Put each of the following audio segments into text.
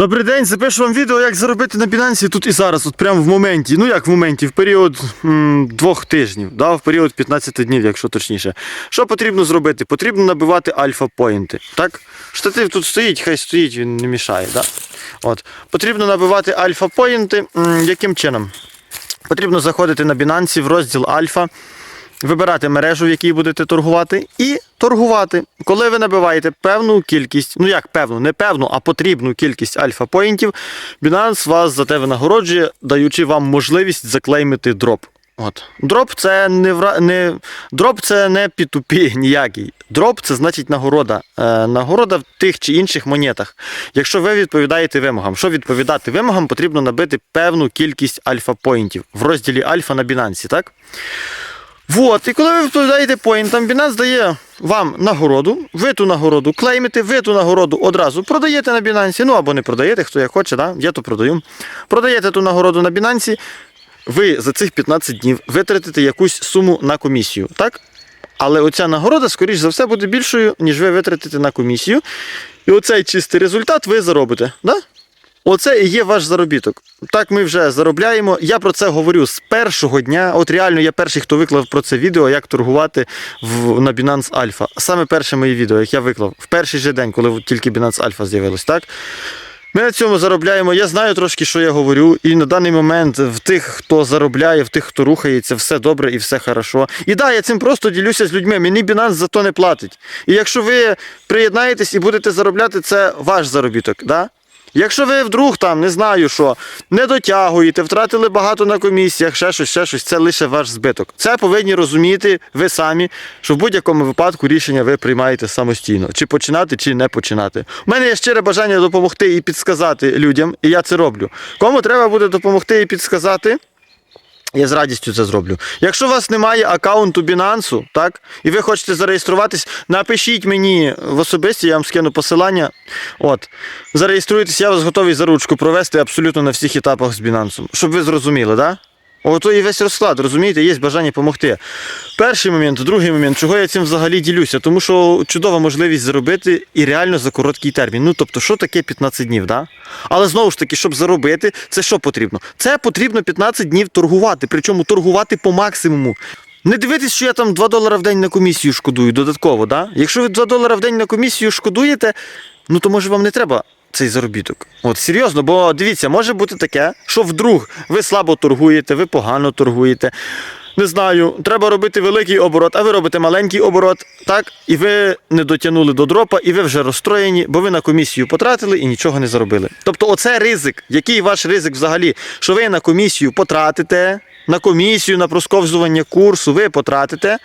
Добрий день, запишу вам відео, як заробити на Binance тут і зараз, от прямо в моменті. Ну як в моменті, в період м, двох тижнів, да, в період 15 днів, якщо точніше. Що потрібно зробити? Потрібно набивати альфа-поінти. Так? Штатив тут стоїть, хай стоїть, він не мішає. Да? От. Потрібно набивати альфа-поінти. Яким чином? Потрібно заходити на Binance в розділ Альфа, вибирати мережу, в якій будете торгувати, і торгувати. Коли ви набиваєте певну кількість, ну як певну, не певну, а потрібну кількість альфа-поінтів, Binance вас за те винагороджує, даючи вам можливість заклеймити дроп. От. Дроп це не, вра... не... Дроп це не P2P ніякий. Дроп це значить нагорода. Е, нагорода в тих чи інших монетах. Якщо ви відповідаєте вимогам, що відповідати вимогам, потрібно набити певну кількість альфа-поінтів в розділі альфа на Binance, так? Вот, і коли ви відповідаєте поінтам, Binance дає вам нагороду, ви ту нагороду клеймите, ви ту нагороду одразу продаєте на Binance, ну або не продаєте, хто як хоче, да? я то продаю. Продаєте ту нагороду на Binance, ви за цих 15 днів витратите якусь суму на комісію, так? Але оця нагорода, скоріш за все, буде більшою, ніж ви витратите на комісію. І оцей чистий результат ви заробите. Да? Оце і є ваш заробіток. Так ми вже заробляємо. Я про це говорю з першого дня. От реально я перший, хто виклав про це відео, як торгувати в, на Binance Alpha. Саме перше моє відео, як я виклав в перший же день, коли тільки Binance Alpha з'явилось, так? Ми на цьому заробляємо. Я знаю трошки, що я говорю. І на даний момент в тих, хто заробляє, в тих, хто рухається, все добре і все хорошо. І да, я цим просто ділюся з людьми. Мені Binance за то не платить. І якщо ви приєднаєтесь і будете заробляти, це ваш заробіток. Да? Якщо ви вдруг там, не знаю що, не дотягуєте, втратили багато на комісіях, ще щось, ще щось, це лише ваш збиток. Це повинні розуміти ви самі, що в будь-якому випадку рішення ви приймаєте самостійно. Чи починати, чи не починати. У мене є щире бажання допомогти і підсказати людям, і я це роблю. Кому треба буде допомогти і підсказати? Я з радістю це зроблю. Якщо у вас немає аккаунту Binance, так, і ви хочете зареєструватись, напишіть мені в особисті, я вам скину посилання. От. Зареєструйтесь, я вас готовий за ручку провести абсолютно на всіх етапах з Binance. Щоб ви зрозуміли, так? Да? Ото і весь розклад, розумієте, є бажання допомогти. Перший момент, другий момент, чого я цим взагалі ділюся? Тому що чудова можливість заробити і реально за короткий термін. Ну тобто, що таке 15 днів, да? Але знову ж таки, щоб заробити, це що потрібно? Це потрібно 15 днів торгувати, причому торгувати по максимуму. Не дивитись, що я там 2 долара в день на комісію шкодую додатково, да? Якщо ви 2 долара в день на комісію шкодуєте, ну то може вам не треба цей заробіток. От серйозно, бо дивіться, може бути таке, що вдруг ви слабо торгуєте, ви погано торгуєте. Не знаю, треба робити великий оборот, а ви робите маленький оборот, так? І ви не дотягнули до дропа, і ви вже розстроєні, бо ви на комісію потратили і нічого не заробили. Тобто, оце ризик. Який ваш ризик взагалі? Що ви на комісію потратите, на комісію, на просковзування курсу, ви потратите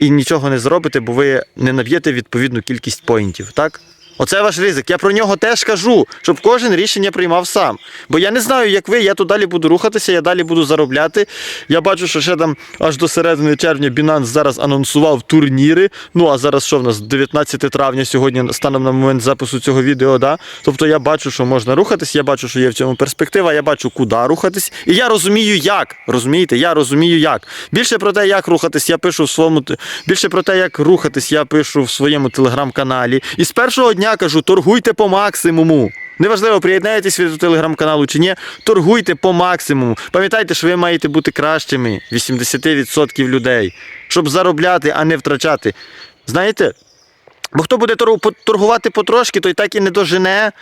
і нічого не зробите, бо ви не наб'єте відповідну кількість поінтів, так? Оце ваш ризик. Я про нього теж кажу, щоб кожен рішення приймав сам. Бо я не знаю, як ви, я тут далі буду рухатися, я далі буду заробляти. Я бачу, що ще там аж до середини червня Binance зараз анонсував турніри. Ну а зараз що в нас 19 травня сьогодні, станом на момент запису цього відео, да? Тобто я бачу, що можна рухатись, я бачу, що є в цьому перспектива, я бачу, куди рухатись. І я розумію, як. Розумієте, я розумію, як. Більше про те, як рухатись, я пишу в своєму більше про те, як рухатись, я пишу в своєму телеграм-каналі. І з першого дня кажу, торгуйте по максимуму. Неважливо, приєднаєтесь ви до телеграм-каналу чи ні, торгуйте по максимуму. Пам'ятайте, що ви маєте бути кращими 80% людей, щоб заробляти, а не втрачати. Знаєте? Бо хто буде торгувати потрошки, той так і не дожене.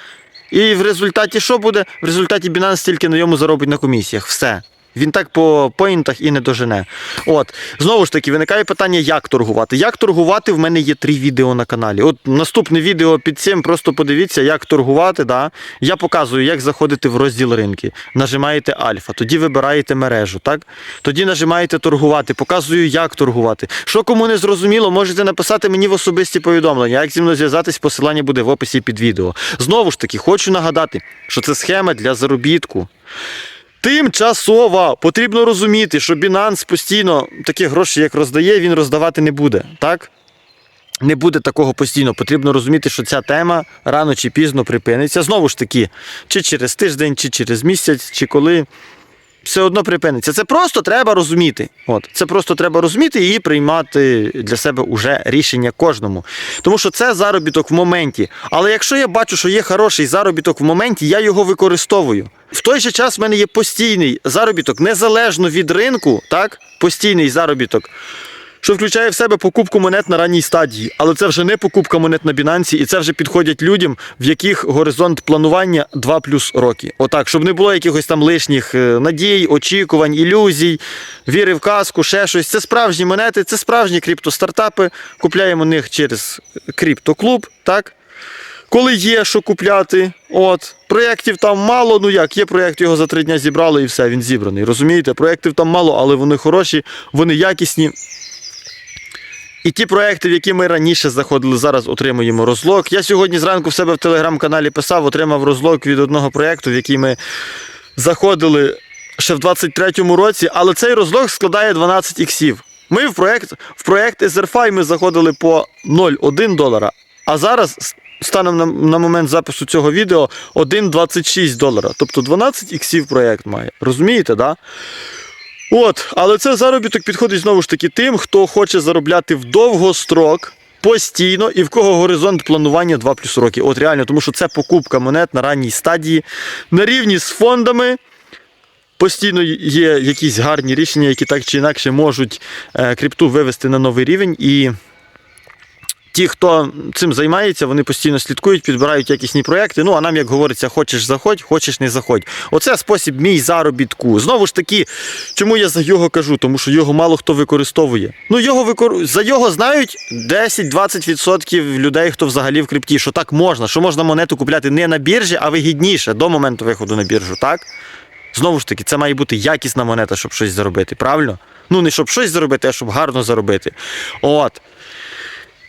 І в результаті що буде? В результаті Binance тільки на йому заробить на комісіях. Все. Він так по поінтах і не дожене. От, знову ж таки, виникає питання, як торгувати. Як торгувати? В мене є три відео на каналі. От наступне відео під цим, просто подивіться, як торгувати. Да? Я показую, як заходити в розділ ринки. Нажимаєте альфа, тоді вибираєте мережу, так? Тоді нажимаєте торгувати, показую, як торгувати. Що кому не зрозуміло, можете написати мені в особисті повідомлення. Як зі мною зв'язатись, посилання буде в описі під відео. Знову ж таки, хочу нагадати, що це схема для заробітку. Тимчасова потрібно розуміти, що Binance постійно такі гроші, як роздає, він роздавати не буде. Так? Не буде такого постійно. Потрібно розуміти, що ця тема рано чи пізно припиниться. Знову ж таки, чи через тиждень, чи через місяць, чи коли. Все одно припиниться. Це просто треба розуміти. От, це просто треба розуміти і приймати для себе уже рішення кожному. Тому що це заробіток в моменті. Але якщо я бачу, що є хороший заробіток в моменті, я його використовую. В той же час в мене є постійний заробіток, незалежно від ринку, так? Постійний заробіток що включає в себе покупку монет на ранній стадії. Але це вже не покупка монет на Binance, і це вже підходять людям, в яких горизонт планування 2 плюс роки. Отак, щоб не було якихось там лишніх е, надій, очікувань, ілюзій, віри в казку, ще щось. Це справжні монети, це справжні криптостартапи. Купляємо них через криптоклуб, так? Коли є що купляти, от проєктів там мало. Ну як, є проєкт, його за три дня зібрали і все, він зібраний. Розумієте? Проєктів там мало, але вони хороші, вони якісні. І ті проекти, в які ми раніше заходили, зараз отримуємо розлог. Я сьогодні зранку в себе в телеграм-каналі писав, отримав розлог від одного проєкту, в який ми заходили ще в 23-му році, але цей розлог складає 12 іксів. Ми в проєкт, в проєкт SRFI ми заходили по 0,1 долара, а зараз станом на, на момент запису цього відео 1,26 долара. Тобто 12 іксів проєкт має. Розумієте, да? От, але це заробіток підходить знову ж таки тим, хто хоче заробляти в довгострок. Постійно і в кого горизонт планування 2 плюс роки. От реально, тому що це покупка монет на ранній стадії на рівні з фондами. Постійно є якісь гарні рішення, які так чи інакше можуть е, крипту вивести на новий рівень. І ті, хто цим займається, вони постійно слідкують, підбирають якісні проекти. Ну а нам, як говориться, хочеш заходь, хочеш не заходь. Оце спосіб мій заробітку. Знову ж таки, чому я за його кажу? Тому що його мало хто використовує. Ну його викор... за його знають 10-20% людей, хто взагалі в крипті, що так можна, що можна монету купляти не на біржі, а вигідніше до моменту виходу на біржу, так? Знову ж таки, це має бути якісна монета, щоб щось заробити, правильно? Ну, не щоб щось заробити, а щоб гарно заробити. От.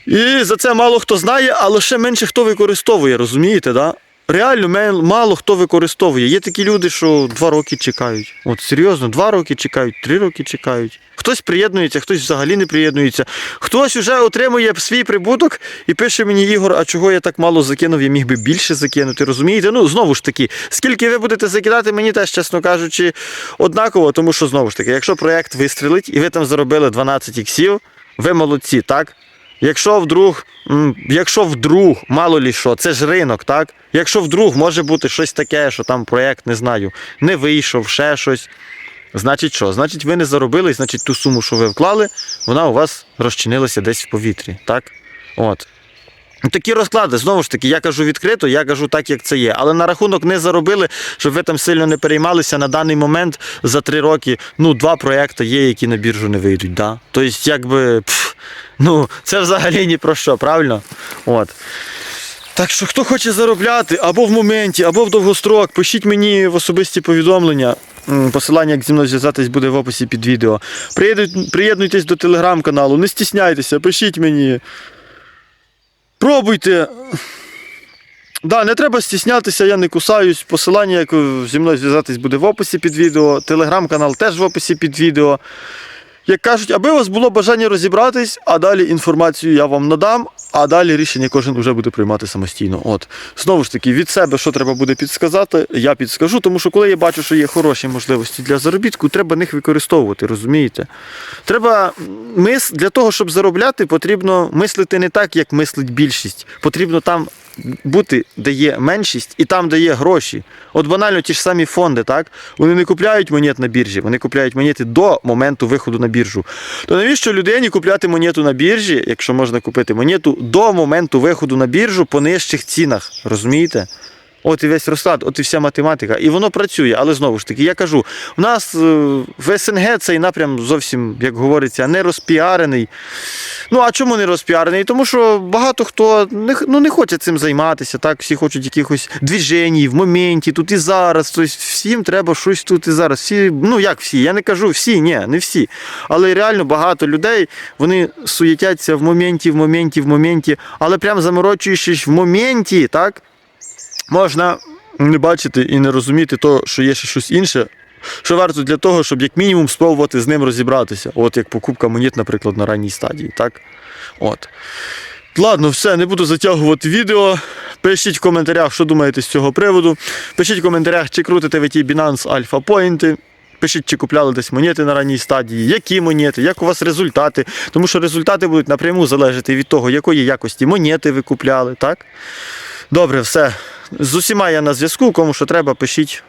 І за це мало хто знає, але ще менше хто використовує, розумієте, да? Реально мало хто використовує. Є такі люди, що два роки чекають. От серйозно, два роки чекають, три роки чекають. Хтось приєднується, хтось взагалі не приєднується. Хтось вже отримує свій прибуток і пише мені, Ігор, а чого я так мало закинув, я міг би більше закинути, розумієте? Ну, знову ж таки, скільки ви будете закидати, мені теж, чесно кажучи, однаково, тому що знову ж таки, якщо проєкт вистрілить і ви там заробили 12 іксів, ви молодці, так? Якщо вдруг, якщо вдруг, мало лі що, це ж ринок, так? Якщо вдруг може бути щось таке, що там проєкт, не знаю, не вийшов, ще щось. Значить що? Значить, ви не заробили, значить ту суму, що ви вклали, вона у вас розчинилася десь в повітрі, так? От. Ну, Такі розклади, знову ж таки, я кажу відкрито, я кажу так, як це є. Але на рахунок не заробили, щоб ви там сильно не переймалися на даний момент за три роки. Ну, два проекти є, які на біржу не вийдуть. Да? Тобто, якби, пф, ну, це взагалі ні про що, правильно? От. Так що, хто хоче заробляти або в моменті, або в довгострок, пишіть мені в особисті повідомлення. Посилання, як зі мною зв'язатись, буде в описі під відео. Приєднуйтесь до телеграм-каналу, не стісняйтеся, пишіть мені. Пробуйте. Да, не треба стіснятися, я не кусаюсь. Посилання, як зі мною зв'язатись, буде в описі під відео. Телеграм-канал теж в описі під відео. Як кажуть, аби у вас було бажання розібратись, а далі інформацію я вам надам, а далі рішення кожен вже буде приймати самостійно. От знову ж таки, від себе, що треба буде підсказати, я підскажу, тому що коли я бачу, що є хороші можливості для заробітку, треба них використовувати, розумієте? Треба мис для того, щоб заробляти, потрібно мислити не так, як мислить більшість. Потрібно там бути, де є меншість, і там, де є гроші. От банально ті ж самі фонди, так? Вони не купляють монет на біржі, вони купляють монети до моменту виходу на біржу. То навіщо людині купляти монету на біржі, якщо можна купити монету до моменту виходу на біржу по нижчих цінах? Розумієте? От і весь розклад, от і вся математика. І воно працює, але знову ж таки, я кажу, в нас е, в СНГ цей напрям зовсім, як говориться, не розпіарений. Ну а чому не розпіарений? Тому що багато хто не, ну, не хоче цим займатися, так? Всі хочуть якихось движень в моменті, тут і зараз. Тобто всім треба щось тут і зараз. Всі, ну як всі, я не кажу всі, ні, не всі. Але реально багато людей вони суєтяться в моменті, в моменті, в моменті, але прям заморочуючись в моменті, так? Можна не бачити і не розуміти то, що є ще щось інше, що варто для того, щоб як мінімум спробувати з ним розібратися. От як покупка монет, наприклад, на ранній стадії. Так? От. Ладно, все, не буду затягувати відео. Пишіть в коментарях, що думаєте з цього приводу. Пишіть в коментарях, чи крутите ви ті Binance Alpha Point. пишіть, чи купляли десь монети на ранній стадії, які монети, як у вас результати. Тому що результати будуть напряму залежати від того, якої якості монети ви купляли, так? Добре, все. З усіма я на зв'язку, кому що треба, пишіть.